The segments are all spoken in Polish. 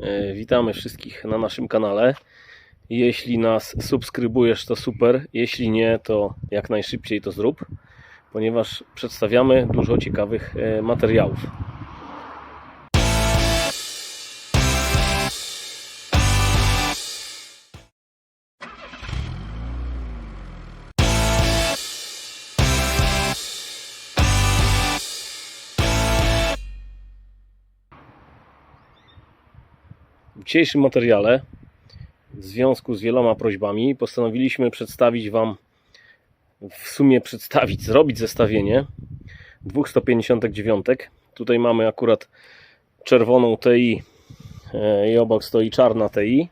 E, Witamy wszystkich na naszym kanale. Jeśli nas subskrybujesz, to super. Jeśli nie, to jak najszybciej to zrób, ponieważ przedstawiamy dużo ciekawych e, materiałów. Dzisiejszym materiale, w związku z wieloma prośbami, postanowiliśmy przedstawić Wam, w sumie przedstawić, zrobić zestawienie dwóch 159. Tutaj mamy akurat czerwoną TI e, i obok stoi czarna TI.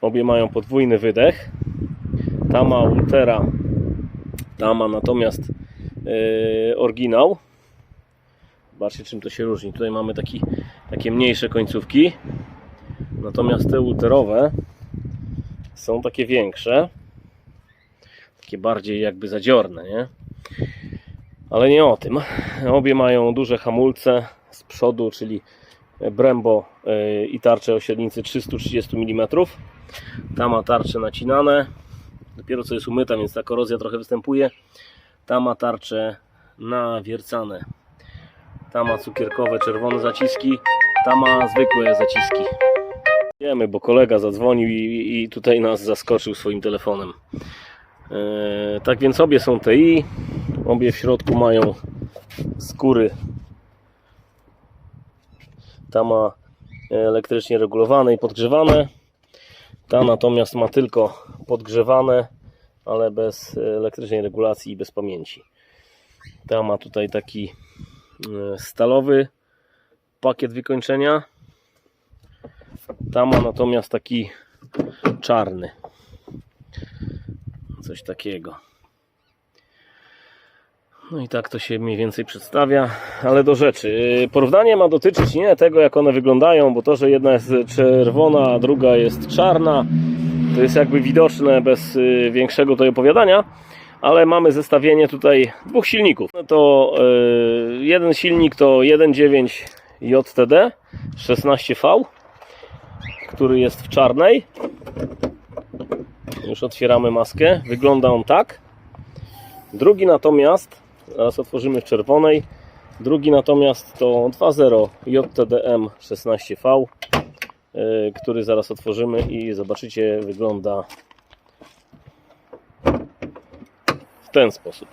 Obie mają podwójny wydech. Ta ma Ultera, ta ma natomiast e, oryginał. Zobaczcie czym to się różni. Tutaj mamy taki, takie mniejsze końcówki. Natomiast te ulterowe są takie większe. Takie bardziej jakby zadziorne, nie? Ale nie o tym. Obie mają duże hamulce z przodu, czyli Brembo yy, i tarcze o średnicy 330 mm. Ta ma tarcze nacinane. Dopiero co jest umyta, więc ta korozja trochę występuje. Ta ma tarcze nawiercane. Ta ma cukierkowe, czerwone zaciski. Ta ma zwykłe zaciski. Wiemy, bo kolega zadzwonił i, i tutaj nas zaskoczył swoim telefonem. E, tak więc obie są TI. Obie w środku mają skóry. Ta ma elektrycznie regulowane i podgrzewane. Ta natomiast ma tylko podgrzewane, ale bez elektrycznej regulacji i bez pamięci. Ta ma tutaj taki e, stalowy pakiet wykończenia. Ta ma natomiast taki czarny. Coś takiego. No i tak to się mniej więcej przedstawia, ale do rzeczy. Yy, Porównanie ma dotyczyć nie tego, jak one wyglądają, bo to, że jedna jest czerwona, a druga jest czarna, to jest jakby widoczne bez yy, większego tutaj opowiadania, ale mamy zestawienie tutaj dwóch silników. No to yy, jeden silnik to 1.9 JTD 16V, który jest w czarnej. Już otwieramy maskę. Wygląda on tak. Drugi natomiast, zaraz otworzymy w czerwonej. Drugi natomiast to 2.0 JTDM 16V, yy, który zaraz otworzymy i zobaczycie, wygląda w ten sposób.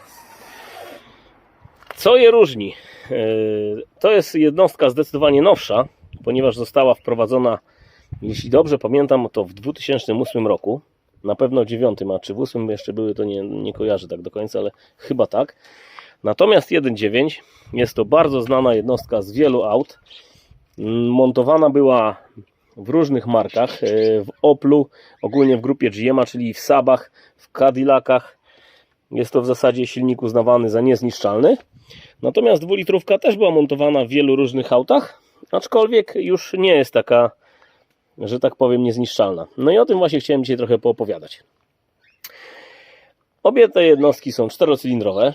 Co je różni? Yy, To jest jednostka zdecydowanie nowsza, ponieważ została wprowadzona, jeśli dobrze pamiętam, to w 2008 roku. Na pewno w 9, a czy w 8 jeszcze były, to nie, nie kojarzę tak do końca, ale chyba tak. Natomiast 1.9 jest to bardzo znana jednostka z wielu aut. Mm, Montowana była w różnych markach, yy, w Oplu, ogólnie w grupie GM, czyli w Sabach, w Cadillacach. Jest to w zasadzie silnik uznawany za niezniszczalny. Natomiast dwulitrówka też była montowana w wielu różnych autach, aczkolwiek już nie jest taka, że tak powiem, niezniszczalna. No i o tym właśnie chciałem dzisiaj trochę poopowiadać. Obie te jednostki są czterocylindrowe,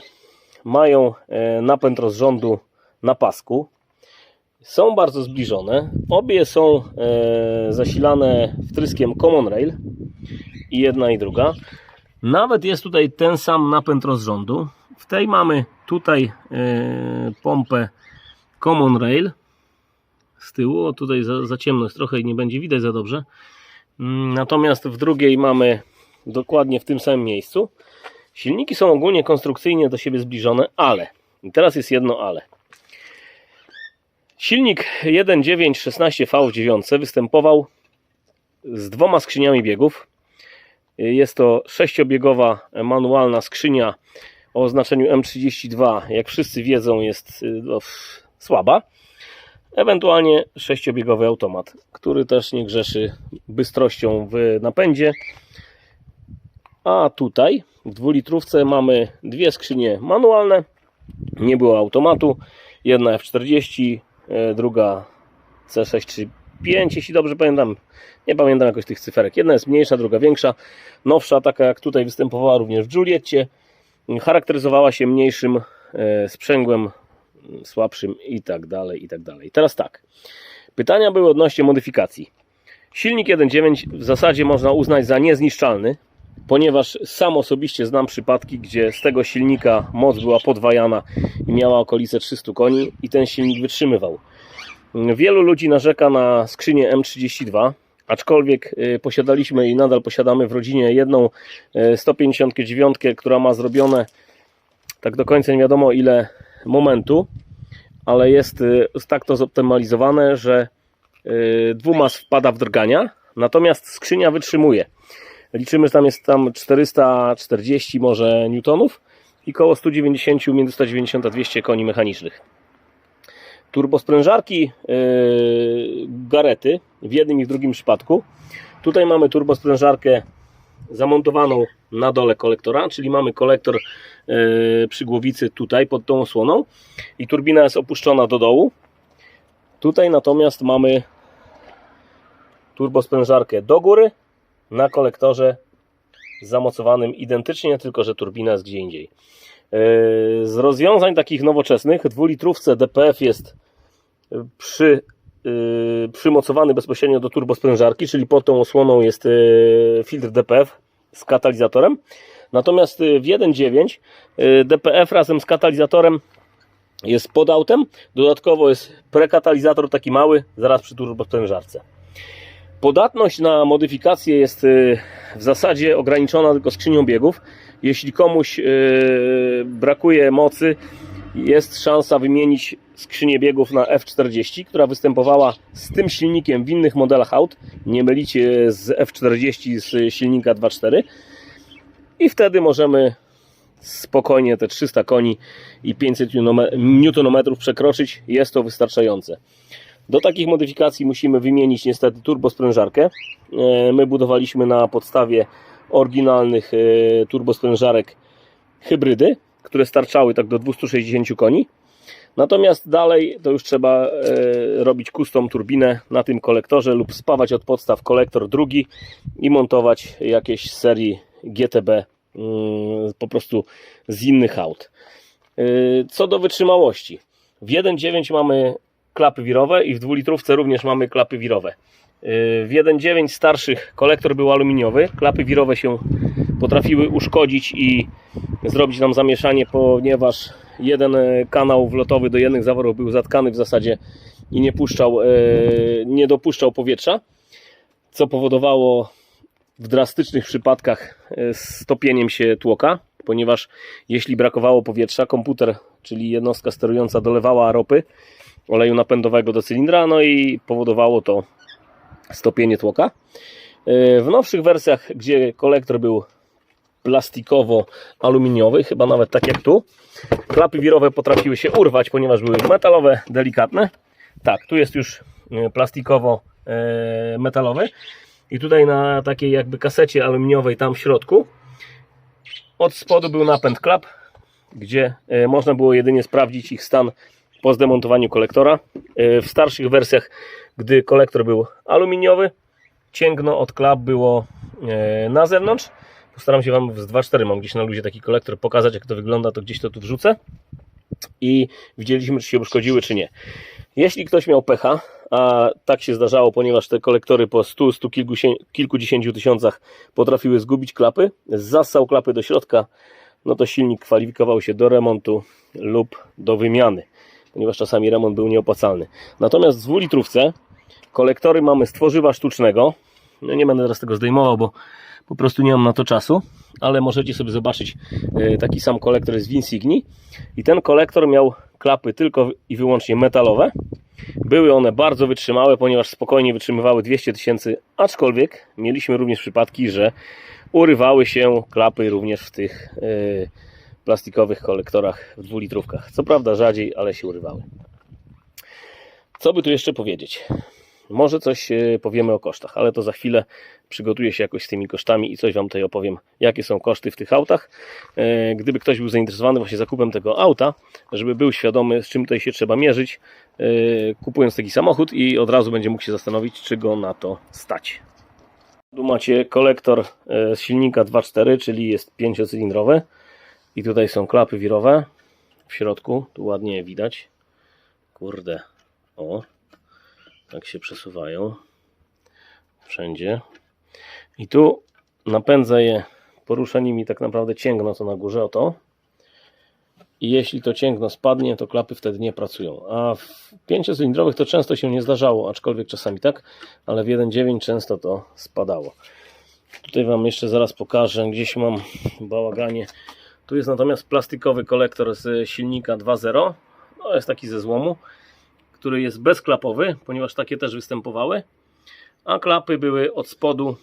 mają e, napęd rozrządu na pasku, są bardzo zbliżone. Obie są e, zasilane wtryskiem Common Rail i jedna i druga. Nawet jest tutaj ten sam napęd rozrządu. W tej mamy tutaj e, pompę Common Rail z tyłu. O, tutaj za, za ciemno jest trochę i nie będzie widać za dobrze. Mm, Natomiast w drugiej mamy dokładnie w tym samym miejscu. Silniki są ogólnie konstrukcyjnie do siebie zbliżone, ale i teraz jest jedno ale. Silnik 1.9 16V w 9 występował z dwoma skrzyniami biegów. Jest to sześciobiegowa manualna skrzynia o oznaczeniu M32. Jak wszyscy wiedzą, jest y, no, słaba. Ewentualnie sześciobiegowy automat, który też nie grzeszy bystrością w napędzie. A tutaj w dwulitrówce mamy dwie skrzynie manualne. Nie było automatu. Jedna F40, e, druga C635, jeśli dobrze pamiętam. Nie pamiętam jakoś tych cyferek. Jedna jest mniejsza, druga większa. Nowsza, taka jak tutaj występowała również w Giulietcie. Charakteryzowała się mniejszym e, sprzęgłem, słabszym i tak dalej, i tak dalej. Teraz tak. Pytania były odnośnie modyfikacji. Silnik 1.9 w zasadzie można uznać za niezniszczalny, ponieważ sam osobiście znam przypadki, gdzie z tego silnika moc była podwajana i miała okolice 300 koni i ten silnik wytrzymywał. Wielu ludzi narzeka na skrzynię M32, aczkolwiek y, posiadaliśmy i nadal posiadamy w rodzinie jedną y, 159, która ma zrobione tak do końca nie wiadomo ile momentu, ale jest y, tak to zoptymalizowane, że y, dwumas wpada w drgania, natomiast skrzynia wytrzymuje. Liczymy, że tam jest tam 440 może newtonów i koło 190, między 190 a 200 koni mechanicznych. Turbosprężarki yy, Garety w jednym i w drugim przypadku. Tutaj mamy turbosprężarkę zamontowaną na dole kolektora, czyli mamy kolektor przy głowicy tutaj pod tą osłoną i turbina jest opuszczona do dołu. Tutaj natomiast mamy turbosprężarkę do góry na kolektorze zamocowanym identycznie, tylko że turbina jest gdzie indziej. Yy, Z rozwiązań takich nowoczesnych dwulitrówce DPF jest przy, yy, przymocowany bezpośrednio do turbosprężarki, czyli pod tą osłoną jest filtr DPF z katalizatorem. Natomiast yy, w 1.9 yy, DPF razem z katalizatorem jest pod autem. Dodatkowo jest prekatalizator taki mały, zaraz przy turbosprężarce. Podatność na modyfikację jest y, w zasadzie ograniczona tylko skrzynią biegów. Jeśli komuś y, brakuje mocy, jest szansa wymienić skrzynię biegów na F40, która występowała z tym silnikiem w innych modelach aut. Nie mylicie z F40 z silnika 2.4. I wtedy możemy spokojnie te 300 koni i 500 Nm przekroczyć. Jest to wystarczające. Do takich modyfikacji musimy wymienić niestety turbosprężarkę. E, My budowaliśmy na podstawie oryginalnych e, turbosprężarek hybrydy, które starczały tak do 260 koni. Natomiast dalej to już trzeba e, robić custom turbinę na tym kolektorze lub spawać od podstaw kolektor drugi i montować jakieś serii GTB mm, po prostu z innych aut. E, Co do wytrzymałości. W 1.9 mamy klapy wirowe i w dwulitrówce również mamy klapy wirowe. Yy, W 1.9 starszych kolektor był aluminiowy, klapy wirowe się potrafiły uszkodzić i zrobić nam zamieszanie, ponieważ jeden e, kanał wlotowy do jednych zaworów był zatkany w zasadzie i nie, puszczał, e, nie dopuszczał powietrza, co powodowało w drastycznych przypadkach e, stopieniem się tłoka, ponieważ jeśli brakowało powietrza, komputer, czyli jednostka sterująca dolewała ropy, oleju napędowego do cylindra, no i powodowało to stopienie tłoka. E, W nowszych wersjach, gdzie kolektor był plastikowo-aluminiowy, chyba nawet tak jak tu, klapy wirowe potrafiły się urwać, ponieważ były metalowe, delikatne. Tak, tu jest już e, plastikowo-metalowy i tutaj na takiej jakby kasecie aluminiowej tam w środku od spodu był napęd klap, gdzie e, można było jedynie sprawdzić ich stan po zdemontowaniu kolektora. E, W starszych wersjach, gdy kolektor był aluminiowy, cięgno od klap było e, na zewnątrz. Postaram się Wam z 2.4 mam gdzieś na luzie taki kolektor pokazać, jak to wygląda, to gdzieś to tu wrzucę. I widzieliśmy, czy się uszkodziły, czy nie. Jeśli ktoś miał pecha, a tak się zdarzało, ponieważ te kolektory po 100, 100 kilkusie- kilkudziesięciu tysiącach potrafiły zgubić klapy, zassał klapy do środka, no to silnik kwalifikował się do remontu lub do wymiany, ponieważ czasami remont był nieopłacalny. Natomiast w dwulitrówce kolektory mamy z tworzywa sztucznego. No nie będę teraz tego zdejmował, bo po prostu nie mam na to czasu, ale możecie sobie zobaczyć e, taki sam kolektor z Vinsigni i ten kolektor miał klapy tylko i wyłącznie metalowe. Były one bardzo wytrzymałe, ponieważ spokojnie wytrzymywały 200 tysięcy, aczkolwiek mieliśmy również przypadki, że urywały się klapy również w tych e, plastikowych kolektorach w dwulitrówkach. Co prawda rzadziej, ale się urywały. Co by tu jeszcze powiedzieć? Może coś e, powiemy o kosztach, ale to za chwilę przygotuję się jakoś z tymi kosztami i coś Wam tutaj opowiem, jakie są koszty w tych autach. E, Gdyby ktoś był zainteresowany właśnie zakupem tego auta, żeby był świadomy, z czym tutaj się trzeba mierzyć, e, kupując taki samochód i od razu będzie mógł się zastanowić, czy go na to stać. Tu macie kolektor z silnika 2.4, czyli jest 5-cylindrowy i tutaj są klapy wirowe w środku, tu ładnie widać. Kurde, o, Tak się przesuwają. Wszędzie. I tu napędza je, porusza nimi tak naprawdę cięgno to na górze, oto. I jeśli to cięgno spadnie, to klapy wtedy nie pracują. A w pięciocylindrowych to często się nie zdarzało, aczkolwiek czasami tak, ale w 1.9 często to spadało. Tutaj Wam jeszcze zaraz pokażę, gdzieś mam bałaganie. Tu jest natomiast plastikowy kolektor z silnika 2.0. No jest taki ze złomu, który jest bezklapowy, ponieważ takie też występowały. A klapy były od spodu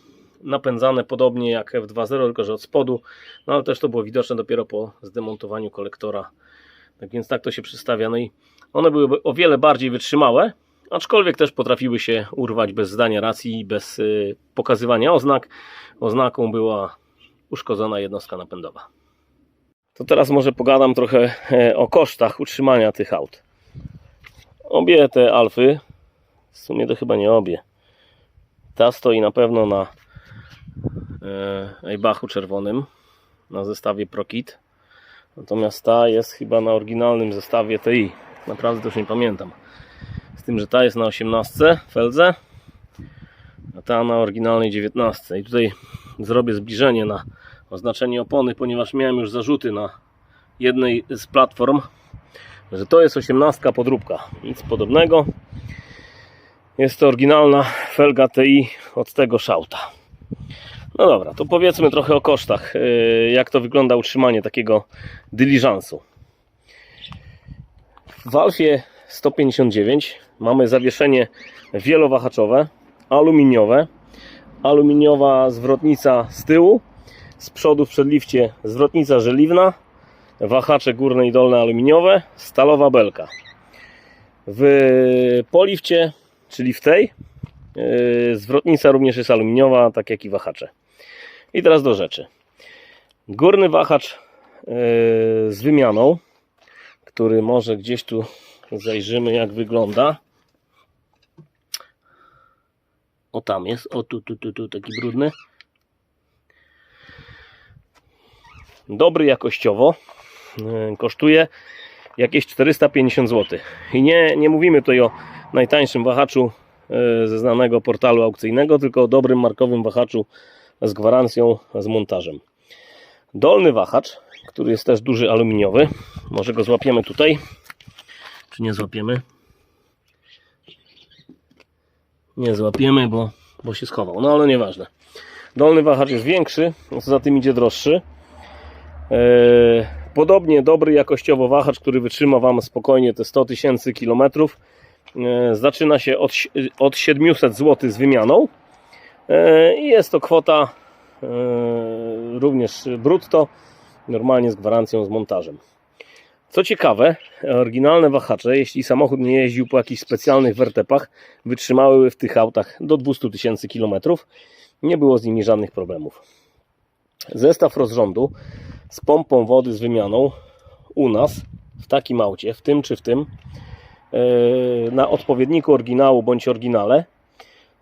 napędzane podobnie jak F2.0, tylko że od spodu. No ale też to było widoczne dopiero po zdemontowaniu kolektora. Tak więc tak to się przystawia. No i one były o wiele bardziej wytrzymałe, aczkolwiek też potrafiły się urwać bez zdania racji, bez y, pokazywania oznak. Oznaką była uszkodzona jednostka napędowa. To teraz może pogadam trochę e, o kosztach utrzymania tych aut. Obie te Alfy, w sumie to chyba nie obie. Ta stoi na pewno na e, Eybachu czerwonym, na zestawie ProKit. Natomiast ta jest chyba na oryginalnym zestawie TI. Naprawdę to już nie pamiętam. Z tym, że ta jest na 18 Feldze, a ta na oryginalnej 19. I tutaj zrobię zbliżenie na oznaczenie opony, ponieważ miałem już zarzuty na jednej z platform, że to jest 18 podróbka. Nic podobnego. Jest to oryginalna felga TI od tego szauta. No dobra, to powiedzmy trochę o kosztach. yy, Jak to wygląda utrzymanie takiego dyliżansu. W Alfie 159 mamy zawieszenie wielowahaczowe, aluminiowe, aluminiowa zwrotnica z tyłu, z przodu w przedlifcie zwrotnica żeliwna, wahacze górne i dolne aluminiowe, stalowa belka. W polifcie, czyli w tej, yy, zwrotnica również jest aluminiowa, tak jak i wahacze. I teraz do rzeczy. Górny wahacz yy, z wymianą, który może gdzieś tu zajrzymy jak wygląda. O tam jest, o tu, tu, tu, tu taki brudny. Dobry jakościowo. Yy, Kosztuje jakieś 450 zł. I nie, nie mówimy tutaj o najtańszym wahaczu yy, ze znanego portalu aukcyjnego, tylko o dobrym markowym wahaczu z gwarancją, z montażem. Dolny wahacz, który jest też duży aluminiowy. Może go złapiemy tutaj. Czy nie złapiemy? Nie złapiemy, bo, bo się schował. No ale nieważne. Dolny wahacz jest większy, co za tym idzie droższy. Eee, Podobnie dobry jakościowo wahacz, który wytrzyma Wam spokojnie te 100 tysięcy kilometrów. Eee, Zaczyna się od, od 700 zł z wymianą. Eee, I jest to kwota eee, również brutto, normalnie z gwarancją, z montażem. Co ciekawe, oryginalne wahacze, jeśli samochód nie jeździł po jakichś specjalnych wertepach, wytrzymały w tych autach do 200 tysięcy kilometrów. Nie było z nimi żadnych problemów. Zestaw rozrządu z pompą wody z wymianą u nas w takim aucie, w tym czy w tym, yy, na odpowiedniku oryginału bądź oryginale,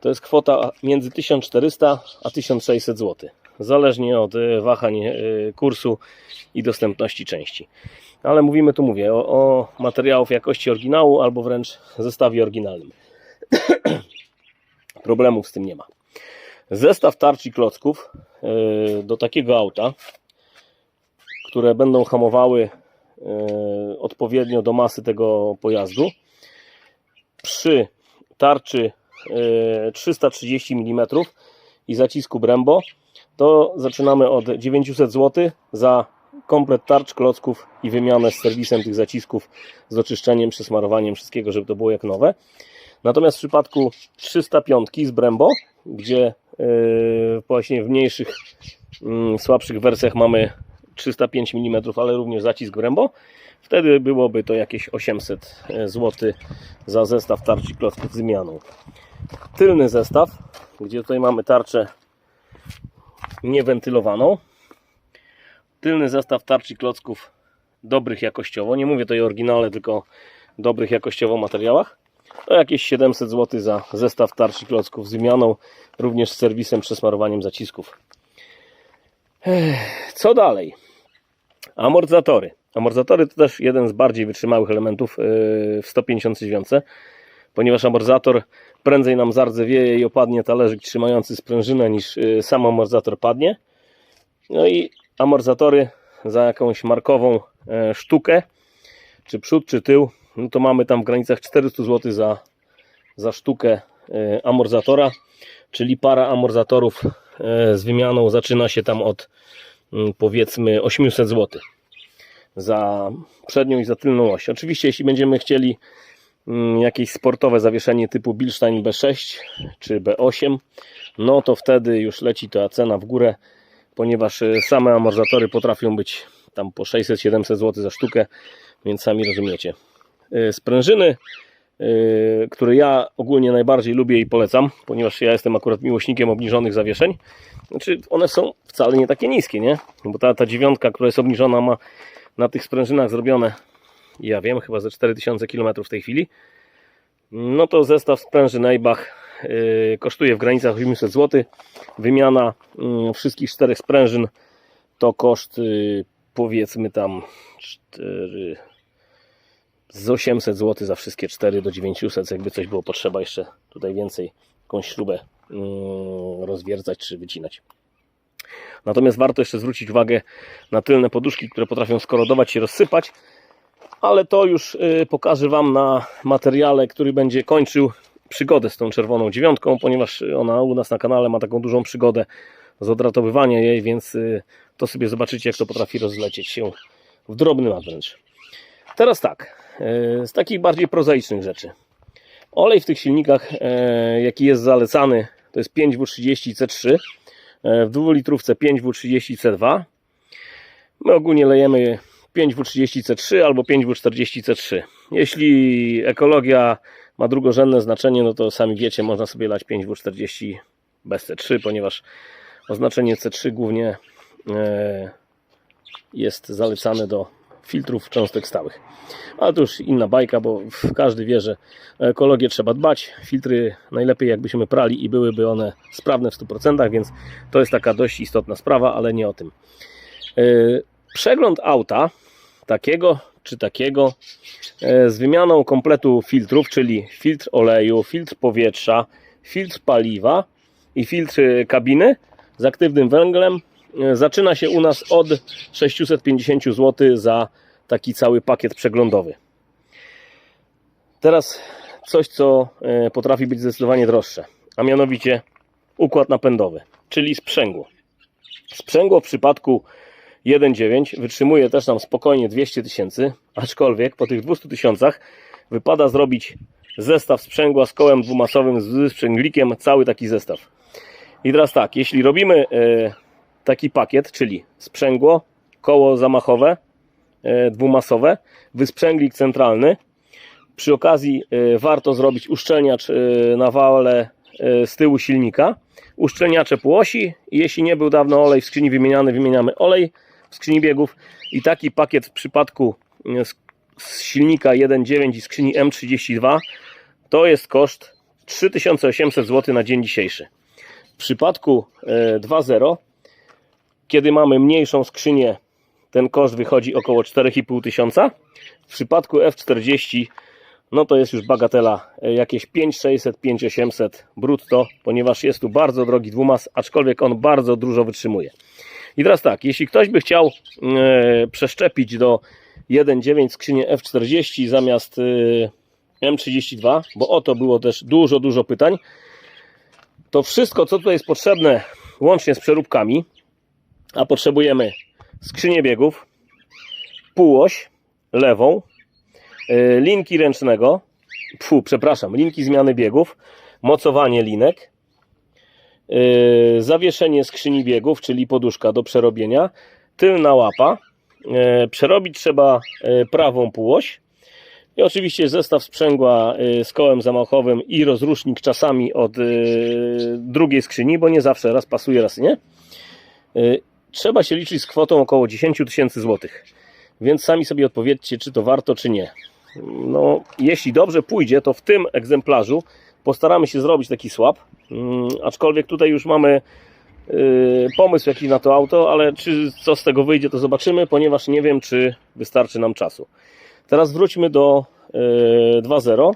to jest kwota między 1400 a 1600 zł. Zależnie od e, wahań e, kursu i dostępności części. Ale mówimy tu, mówię, o, o materiałów jakości oryginału albo wręcz zestawie oryginalnym. Problemów z tym nie ma. Zestaw tarczy klocków e, do takiego auta, które będą hamowały e, odpowiednio do masy tego pojazdu. Przy tarczy e, 330 mm i zacisku Brembo to zaczynamy od 900 zł za komplet tarcz, klocków i wymianę z serwisem tych zacisków, z oczyszczeniem, przesmarowaniem wszystkiego, żeby to było jak nowe. Natomiast w przypadku 305 z Brembo, gdzie yy, właśnie w mniejszych, yy, słabszych wersjach mamy 305 mm, ale również zacisk Brembo, wtedy byłoby to jakieś 800 zł za zestaw tarczy klocków z wymianą. Tylny zestaw, gdzie tutaj mamy tarczę niewentylowaną. Tylny zestaw tarczy klocków dobrych jakościowo. Nie mówię tutaj o oryginale, tylko dobrych jakościowo materiałach. To jakieś 700 zł za zestaw tarczy klocków z wymianą, również z serwisem, przesmarowaniem zacisków. Co dalej? Amortyzatory. Amortyzatory to też jeden z bardziej wytrzymałych elementów yy, w 150 dźwięce, ponieważ amortyzator prędzej nam zardzewieje i opadnie talerzyk trzymający sprężynę niż y, sam amortyzator padnie. No i amortyzatory za jakąś markową e, sztukę, czy przód, czy tył, no to mamy tam w granicach 400 zł za, za sztukę e, amortyzatora, czyli para amortyzatorów e, z wymianą zaczyna się tam od powiedzmy 800 zł za przednią i za tylną oś. Oczywiście jeśli będziemy chcieli mm, jakieś sportowe zawieszenie typu Bilstein B6 czy B8, no to wtedy już leci ta cena w górę, ponieważ y, same amortyzatory potrafią być tam po 600-700 zł za sztukę, więc sami rozumiecie. Y, Sprężyny, y, które ja ogólnie najbardziej lubię i polecam, ponieważ ja jestem akurat miłośnikiem obniżonych zawieszeń, znaczy one są wcale nie takie niskie, nie? Bo ta, ta dziewiątka, która jest obniżona ma na tych sprężynach zrobione, ja wiem, chyba ze 4000 km w tej chwili, no to zestaw sprężyn Eibach yy, kosztuje w granicach 800 zł. Wymiana yy, wszystkich czterech sprężyn to koszt yy, powiedzmy tam 4, z 800 zł za wszystkie 4 do 900, jakby coś było potrzeba jeszcze tutaj więcej jakąś śrubę yy, rozwiercać czy wycinać. Natomiast warto jeszcze zwrócić uwagę na tylne poduszki, które potrafią skorodować się, rozsypać, ale to już y, pokażę Wam na materiale, który będzie kończył przygodę z tą czerwoną dziewiątką, ponieważ ona u nas na kanale ma taką dużą przygodę z odratowywania jej, więc y, to sobie zobaczycie, jak to potrafi rozlecieć się w drobny wręcz. Teraz tak, z takich bardziej prozaicznych rzeczy. Olej w tych silnikach, e, jaki jest zalecany, to jest 5W30 C3 w 2 litrówce 5W30 C2. My ogólnie lejemy 5W30 C3 albo 5W40 C3. Jeśli ekologia ma drugorzędne znaczenie, no to sami wiecie, można sobie lać 5W40 bez C3, ponieważ oznaczenie C3 głównie e, jest zalecane do filtrów cząstek stałych. Ale to już inna bajka, bo każdy wie, że ekologię trzeba dbać. Filtry najlepiej jakbyśmy prali i byłyby one sprawne w 100%, więc to jest taka dość istotna sprawa, ale nie o tym. E, Przegląd auta takiego czy takiego e, z wymianą kompletu filtrów, czyli filtr oleju, filtr powietrza, filtr paliwa i filtr kabiny z aktywnym węglem zaczyna się u nas od 650 zł za taki cały pakiet przeglądowy. Teraz coś, co e, potrafi być zdecydowanie droższe, a mianowicie układ napędowy, czyli sprzęgło. Sprzęgło w przypadku 1.9 wytrzymuje też nam spokojnie 200 tysięcy, aczkolwiek po tych 200 tysiącach wypada zrobić zestaw sprzęgła z kołem dwumasowym z sprzęglikiem, cały taki zestaw. I teraz tak, jeśli robimy e, taki pakiet, czyli sprzęgło, koło zamachowe, e, dwumasowe, wysprzęglik centralny, przy okazji e, warto zrobić uszczelniacz e, na wale z tyłu silnika, uszczelniacze półosi jeśli nie był dawno olej w skrzyni wymieniany, wymieniamy olej w skrzyni biegów. I taki pakiet w przypadku z, silnika 1.9 i skrzyni M32 to jest koszt 3800 zł na dzień dzisiejszy. W przypadku e, 2.0 kiedy mamy mniejszą skrzynię ten koszt wychodzi około 4,5 tysiąca. W przypadku F40 no to jest już bagatela e, jakieś 5600, 5800 brutto, ponieważ jest tu bardzo drogi dwumas, aczkolwiek on bardzo dużo wytrzymuje. I teraz tak, jeśli ktoś by chciał e, przeszczepić do 1.9 skrzynię F40 zamiast e, M32, bo o to było też dużo, dużo pytań, to wszystko, co tutaj jest potrzebne, łącznie z przeróbkami, a potrzebujemy skrzynię biegów, półoś lewą, e, linki ręcznego, fu, przepraszam, linki zmiany biegów, mocowanie linek, e, zawieszenie skrzyni biegów, czyli poduszka do przerobienia, tylna łapa, e, przerobić trzeba prawą półoś i oczywiście zestaw sprzęgła z kołem zamachowym i rozrusznik czasami od drugiej skrzyni, bo nie zawsze raz pasuje, raz nie. Trzeba się liczyć z kwotą około 10 tysięcy złotych. Więc sami sobie odpowiedzcie, czy to warto, czy nie. No, jeśli dobrze pójdzie, to w tym egzemplarzu postaramy się zrobić taki swap. Mm, aczkolwiek tutaj już mamy yy, pomysł jaki na to auto, ale czy co z tego wyjdzie, to zobaczymy, ponieważ nie wiem, czy wystarczy nam czasu. Teraz wróćmy do yy, 2.0.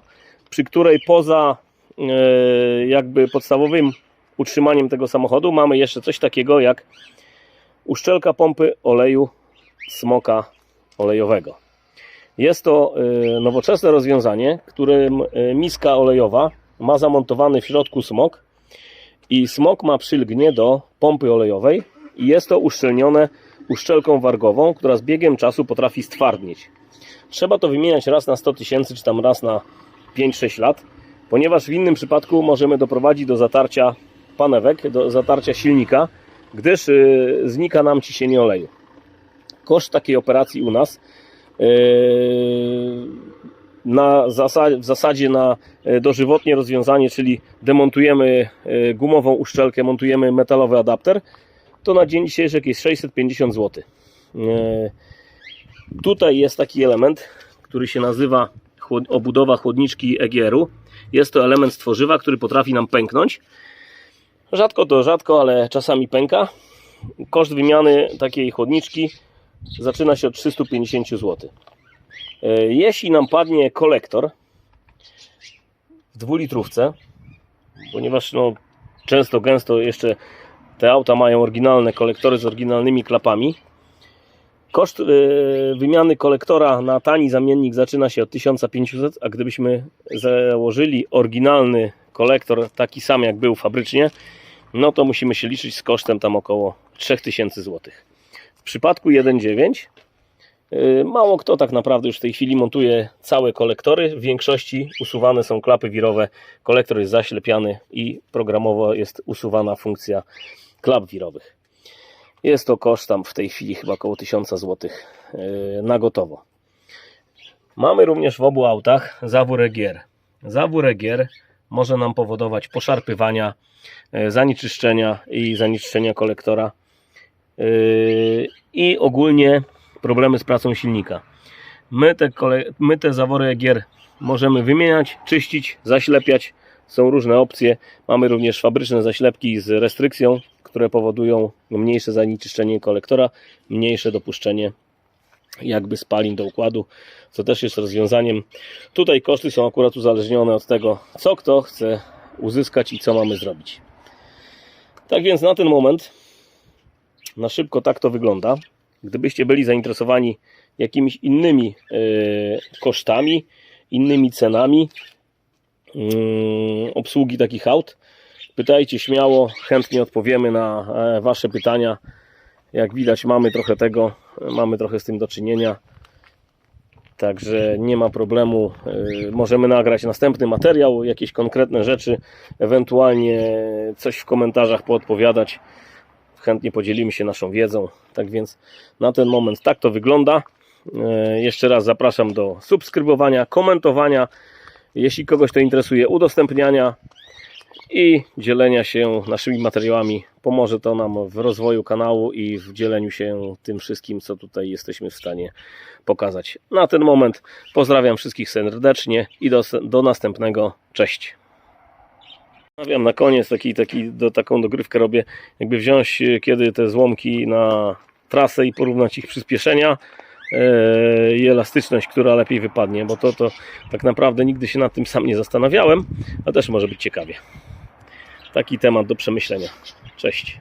przy której poza e, jakby podstawowym utrzymaniem tego samochodu mamy jeszcze coś takiego jak uszczelka pompy oleju smoka olejowego. Jest to e, nowoczesne rozwiązanie, którym e, miska olejowa ma zamontowany w środku smok i smok ma przylgnie do pompy olejowej i jest to uszczelnione uszczelką wargową, która z biegiem czasu potrafi stwardnieć. Trzeba to wymieniać raz na 100 tysięcy, czy tam raz na 5-6 lat, ponieważ w innym przypadku możemy doprowadzić do zatarcia panewek, do zatarcia silnika, gdyż yy, znika nam ciśnienie oleju. Koszt takiej operacji u nas yy, na zasa w zasadzie na e, dożywotnie rozwiązanie, czyli demontujemy gumową uszczelkę, montujemy metalowy adapter, to na dzień dzisiejszy jest 650 zł. Tutaj jest taki element, który się nazywa obudowa chłodniczki EGR-u. Jest to element z tworzywa, który potrafi nam pęknąć. Rzadko to rzadko, ale czasami pęka. Koszt wymiany takiej chłodniczki zaczyna się od 350 zł. E, Jeśli nam padnie kolektor w dwulitrówce, ponieważ no, często, gęsto jeszcze te auta mają oryginalne kolektory z oryginalnymi klapami, koszt e, wymiany kolektora na tani zamiennik zaczyna się od 1500, a gdybyśmy założyli oryginalny kolektor, taki sam jak był fabrycznie, no to musimy się liczyć z kosztem tam około 3000 zł. W przypadku 1.9 Yy, Mało kto tak naprawdę już w tej chwili montuje całe kolektory. W większości usuwane są klapy wirowe, kolektor jest zaślepiany i programowo jest usuwana funkcja klap wirowych. Jest to koszt tam w tej chwili chyba około 1000 zł yy, na gotowo. Mamy również w obu autach zawór EGR. Zawór EGR może nam powodować poszarpywania, yy, zanieczyszczenia i zanieczyszczenia kolektora yy, i ogólnie problemy z pracą silnika. My te, kole... My te zawory EGR możemy wymieniać, czyścić, zaślepiać. Są różne opcje. Mamy również fabryczne zaślepki z restrykcją, które powodują mniejsze zanieczyszczenie kolektora, mniejsze dopuszczenie jakby spalin do układu, co też jest rozwiązaniem. Tutaj koszty są akurat uzależnione od tego, co kto chce uzyskać i co mamy zrobić. Tak więc na ten moment na szybko tak to wygląda. Gdybyście byli zainteresowani jakimiś innymi e, kosztami, innymi cenami mm, obsługi takich aut, pytajcie śmiało, chętnie odpowiemy na e, Wasze pytania. Jak widać, mamy trochę tego, mamy trochę z tym do czynienia. Także nie ma problemu. e, Możemy nagrać następny materiał, jakieś konkretne rzeczy, ewentualnie coś w komentarzach poodpowiadać chętnie podzielimy się naszą wiedzą. Tak więc na ten moment tak to wygląda. E, Jeszcze raz zapraszam do subskrybowania, komentowania. Jeśli kogoś to interesuje, udostępniania i dzielenia się naszymi materiałami. Pomoże to nam w rozwoju kanału i w dzieleniu się tym wszystkim, co tutaj jesteśmy w stanie pokazać. Na ten moment pozdrawiam wszystkich serdecznie i do, do następnego. Cześć. Zastanawiam na koniec taki, taki, do, taką dogrywkę robię, jakby wziąć e, kiedy te złomki na trasę i porównać ich przyspieszenia e, i elastyczność, która lepiej wypadnie, bo to, to tak naprawdę nigdy się nad tym sam nie zastanawiałem, a też może być ciekawie taki temat do przemyślenia. Cześć.